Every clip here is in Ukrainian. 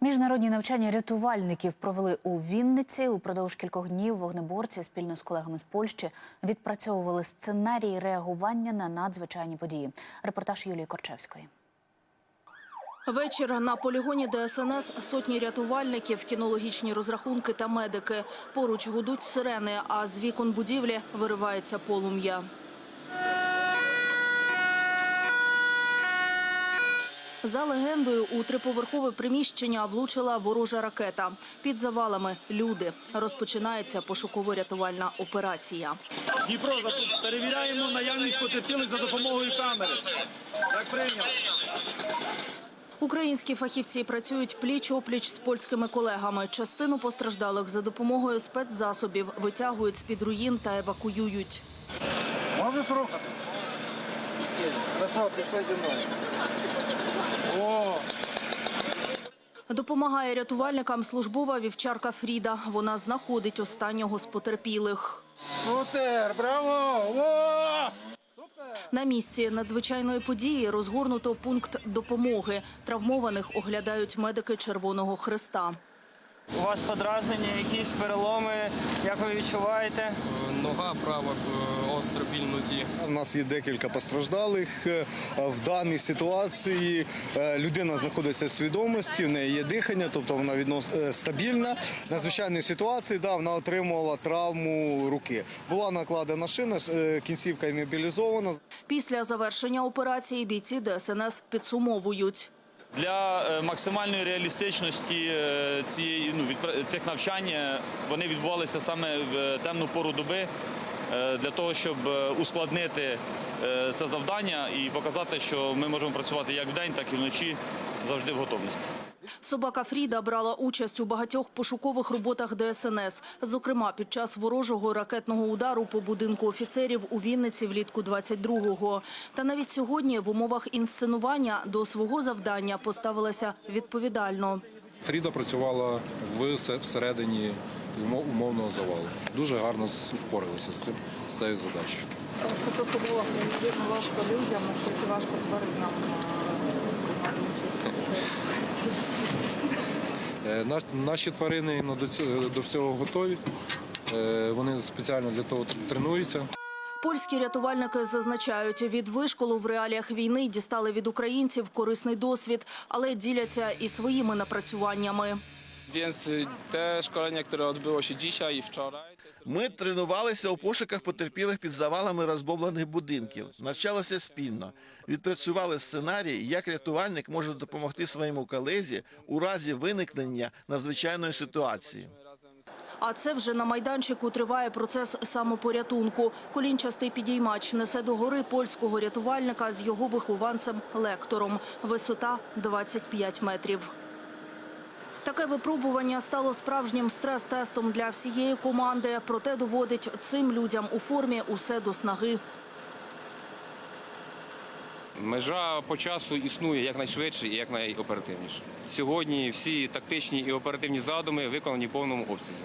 Міжнародні навчання рятувальників провели у Вінниці. Упродовж кількох днів вогнеборці спільно з колегами з Польщі відпрацьовували сценарії реагування на надзвичайні події. Репортаж Юлії Корчевської. Вечір на полігоні ДСНС сотні рятувальників, кінологічні розрахунки та медики. Поруч гудуть сирени, а з вікон будівлі виривається полум'я. За легендою, у триповерхове приміщення влучила ворожа ракета. Під завалами люди. Розпочинається пошуково-рятувальна операція. Дніпро, перевіряємо наявність потерпілих за допомогою камери. Так прийнято. Українські фахівці працюють пліч-опліч з польськими колегами. Частину постраждалих за допомогою спецзасобів витягують з-під руїн та евакуюють. Можеш рухати? Хорошо, пішли зі мною. Допомагає рятувальникам службова вівчарка Фріда. Вона знаходить останнього з потерпілих. супер, браво! О! На місці надзвичайної події розгорнуто пункт допомоги. Травмованих оглядають медики Червоного Хреста. У вас подразнення, якісь переломи, як ви відчуваєте? Нога права е, остро біль нозі. У нас є декілька постраждалих. Е, В даній ситуації е, людина знаходиться в свідомості, в неї є дихання, тобто вона відносно стабільна. На звичайній ситуації да, вона отримала травму руки. Була накладена шина, кінцівка імобілізована. Після завершення операції бійці ДСНС підсумовують. Для е, максимальної реалістичності е, цієї ну цих навчань е, вони відбувалися саме в темну пору доби для того, щоб ускладнити це завдання і показати, що ми можемо працювати як вдень, так і вночі завжди в готовності. Собака Фріда брала участь у багатьох пошукових роботах ДСНС, зокрема під час ворожого ракетного удару по будинку офіцерів у Вінниці влітку 22-го. Та навіть сьогодні в умовах інсценування до свого завдання поставилася відповідально. Фріда працювала в се- всередині умовного завалу. Дуже гарно впоралася з цим з цією задачею. Умовах важко людям, наскільки важко тваринам Наші тварини ну, до всього готові. Е, Вони спеціально для того тренуються. Польські рятувальники зазначають, від вишколу в реаліях війни дістали від українців корисний досвід, але діляться і своїми напрацюваннями. Więc te szkolenie, które odbyło się dzisiaj i wczoraj, Ми тренувалися у пошуках потерпілих під завалами розбомблених будинків, навчалися спільно, відпрацювали сценарій, як рятувальник може допомогти своєму колезі у разі виникнення надзвичайної ситуації. А це вже на майданчику триває процес самопорятунку. Колінчастий підіймач несе до гори польського рятувальника з його вихованцем-лектором. Висота 25 метрів. Таке випробування стало справжнім стрес-тестом для всієї команди. Проте доводить цим людям у формі усе до снаги. Межа по часу існує якнайшвидше і якнайоперативніше. Сьогодні всі тактичні і оперативні задуми виконані в повному обсязі.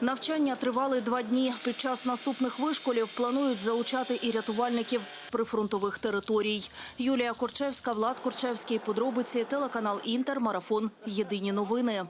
Навчання тривали два дні. Під час наступних вишколів планують залучати і рятувальників з прифронтових територій. Юлія Корчевська, Влад Корчевський. Подробиці телеканал Інтер. Марафон. Єдині новини.